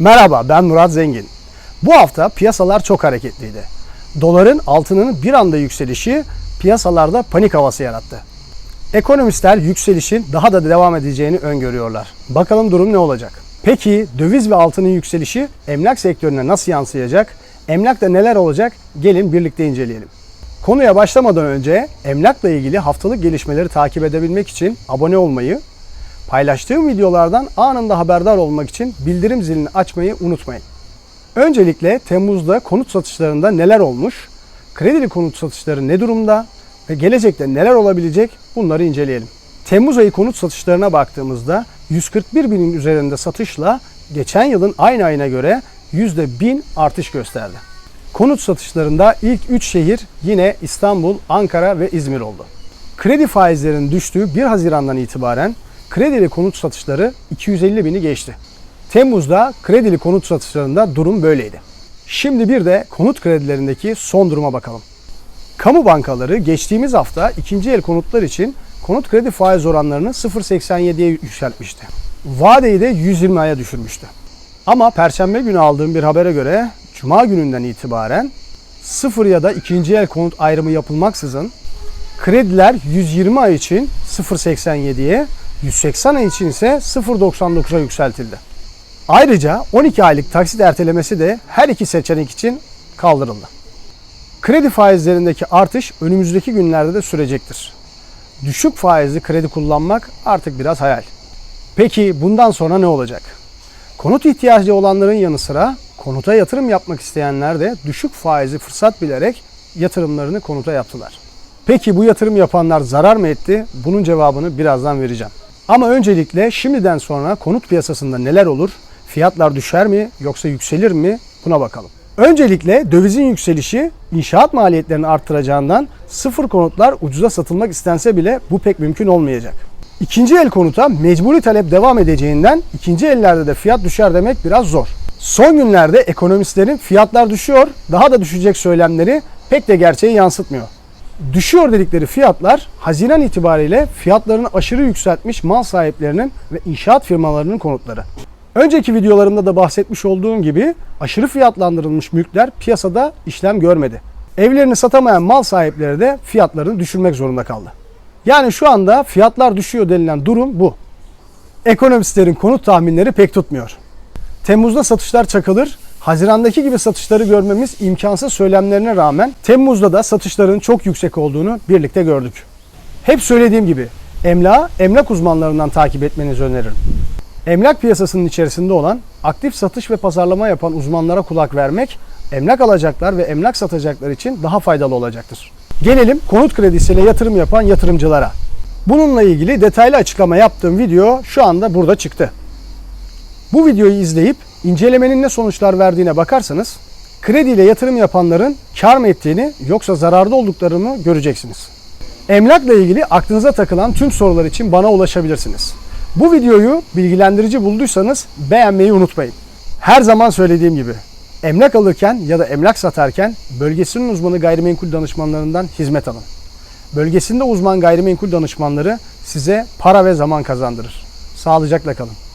Merhaba ben Murat Zengin. Bu hafta piyasalar çok hareketliydi. Doların altının bir anda yükselişi piyasalarda panik havası yarattı. Ekonomistler yükselişin daha da devam edeceğini öngörüyorlar. Bakalım durum ne olacak? Peki döviz ve altının yükselişi emlak sektörüne nasıl yansıyacak? Emlakta neler olacak? Gelin birlikte inceleyelim. Konuya başlamadan önce emlakla ilgili haftalık gelişmeleri takip edebilmek için abone olmayı, Paylaştığım videolardan anında haberdar olmak için bildirim zilini açmayı unutmayın. Öncelikle Temmuz'da konut satışlarında neler olmuş, kredili konut satışları ne durumda ve gelecekte neler olabilecek bunları inceleyelim. Temmuz ayı konut satışlarına baktığımızda 141 binin üzerinde satışla geçen yılın aynı ayına göre %1000 artış gösterdi. Konut satışlarında ilk 3 şehir yine İstanbul, Ankara ve İzmir oldu. Kredi faizlerinin düştüğü 1 Haziran'dan itibaren kredili konut satışları 250 bini geçti. Temmuz'da kredili konut satışlarında durum böyleydi. Şimdi bir de konut kredilerindeki son duruma bakalım. Kamu bankaları geçtiğimiz hafta ikinci el konutlar için konut kredi faiz oranlarını 0.87'ye yükseltmişti. Vadeyi de 120 aya düşürmüştü. Ama perşembe günü aldığım bir habere göre cuma gününden itibaren sıfır ya da ikinci el konut ayrımı yapılmaksızın krediler 120 ay için 0.87'ye, 180 ay için ise 0.99'a yükseltildi. Ayrıca 12 aylık taksit ertelemesi de her iki seçenek için kaldırıldı. Kredi faizlerindeki artış önümüzdeki günlerde de sürecektir. Düşük faizli kredi kullanmak artık biraz hayal. Peki bundan sonra ne olacak? Konut ihtiyacı olanların yanı sıra konuta yatırım yapmak isteyenler de düşük faizi fırsat bilerek yatırımlarını konuta yaptılar. Peki bu yatırım yapanlar zarar mı etti? Bunun cevabını birazdan vereceğim. Ama öncelikle şimdiden sonra konut piyasasında neler olur? Fiyatlar düşer mi yoksa yükselir mi? Buna bakalım. Öncelikle dövizin yükselişi inşaat maliyetlerini arttıracağından sıfır konutlar ucuza satılmak istense bile bu pek mümkün olmayacak. İkinci el konuta mecburi talep devam edeceğinden ikinci ellerde de fiyat düşer demek biraz zor. Son günlerde ekonomistlerin fiyatlar düşüyor, daha da düşecek söylemleri pek de gerçeği yansıtmıyor. Düşüyor dedikleri fiyatlar Haziran itibariyle fiyatlarını aşırı yükseltmiş mal sahiplerinin ve inşaat firmalarının konutları. Önceki videolarımda da bahsetmiş olduğum gibi aşırı fiyatlandırılmış mülkler piyasada işlem görmedi. Evlerini satamayan mal sahipleri de fiyatlarını düşürmek zorunda kaldı. Yani şu anda fiyatlar düşüyor denilen durum bu. Ekonomistlerin konut tahminleri pek tutmuyor. Temmuz'da satışlar çakılır, Haziran'daki gibi satışları görmemiz imkansız söylemlerine rağmen Temmuz'da da satışların çok yüksek olduğunu birlikte gördük. Hep söylediğim gibi emlağı emlak uzmanlarından takip etmenizi öneririm. Emlak piyasasının içerisinde olan aktif satış ve pazarlama yapan uzmanlara kulak vermek emlak alacaklar ve emlak satacaklar için daha faydalı olacaktır. Gelelim konut kredisiyle yatırım yapan yatırımcılara. Bununla ilgili detaylı açıklama yaptığım video şu anda burada çıktı. Bu videoyu izleyip incelemenin ne sonuçlar verdiğine bakarsanız krediyle yatırım yapanların kar mı ettiğini yoksa zararda olduklarını göreceksiniz. Emlakla ilgili aklınıza takılan tüm sorular için bana ulaşabilirsiniz. Bu videoyu bilgilendirici bulduysanız beğenmeyi unutmayın. Her zaman söylediğim gibi emlak alırken ya da emlak satarken bölgesinin uzmanı gayrimenkul danışmanlarından hizmet alın. Bölgesinde uzman gayrimenkul danışmanları size para ve zaman kazandırır. Sağlıcakla kalın.